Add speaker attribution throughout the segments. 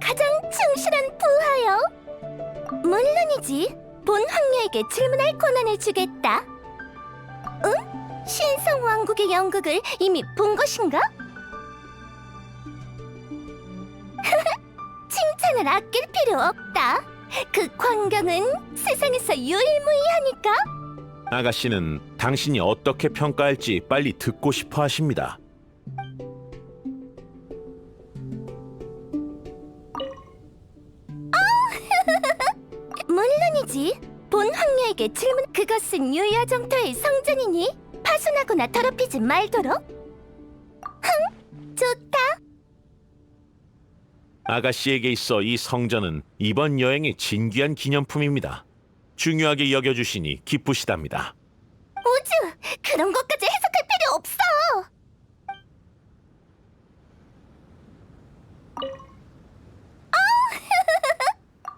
Speaker 1: 가장 충실한 부하여. 물론이지. 본 황녀에게 질문할 권한을 주겠다. 응? 신성 왕국의 연극을 이미 본 것인가? 칭찬을 아낄 필요 없다. 그 광경은 세상에서 유일무이하니까.
Speaker 2: 아가씨는 당신이 어떻게 평가할지 빨리 듣고 싶어 하십니다.
Speaker 1: 물론이지. 본 황녀에게 질문. 그것은 유야정토의 성전이니 파손하거나 더럽히지 말도록. 흥, 좋다.
Speaker 2: 아가씨에게 있어 이 성전은 이번 여행의 진귀한 기념품입니다. 중요하게 여겨주시니 기쁘시답니다.
Speaker 1: 우주, 그런 것까지 해석할 필요 없어. 어!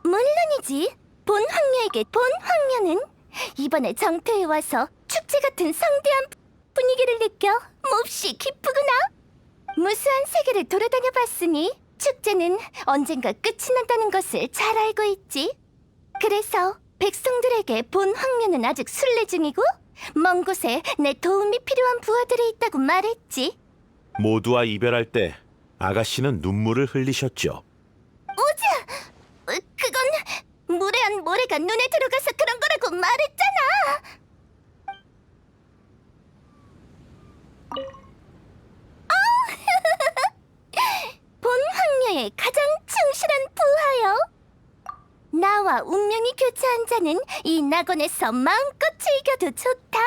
Speaker 1: 물론이지. 본 황녀에게 본 황녀는 이번에 정토에 와서 축제 같은 성대한 분위기를 느껴 몹시 기쁘구나. 무수한 세계를 돌아다녀 봤으니 축제는 언젠가 끝이 난다는 것을 잘 알고 있지. 그래서 백성들에게 본 황녀는 아직 순례 중이고 먼 곳에 내 도움이 필요한 부하들이 있다고 말했지.
Speaker 2: 모두와 이별할 때 아가씨는 눈물을 흘리셨죠.
Speaker 1: 우즈! 어, 그건 모래가 눈에 들어가서 그런 거라고 말했잖아. 어! 본 황녀의 가장 충실한 부하여. 나와 운명이 교차한 자는 이 낙원에서 마음껏 즐겨도 좋다.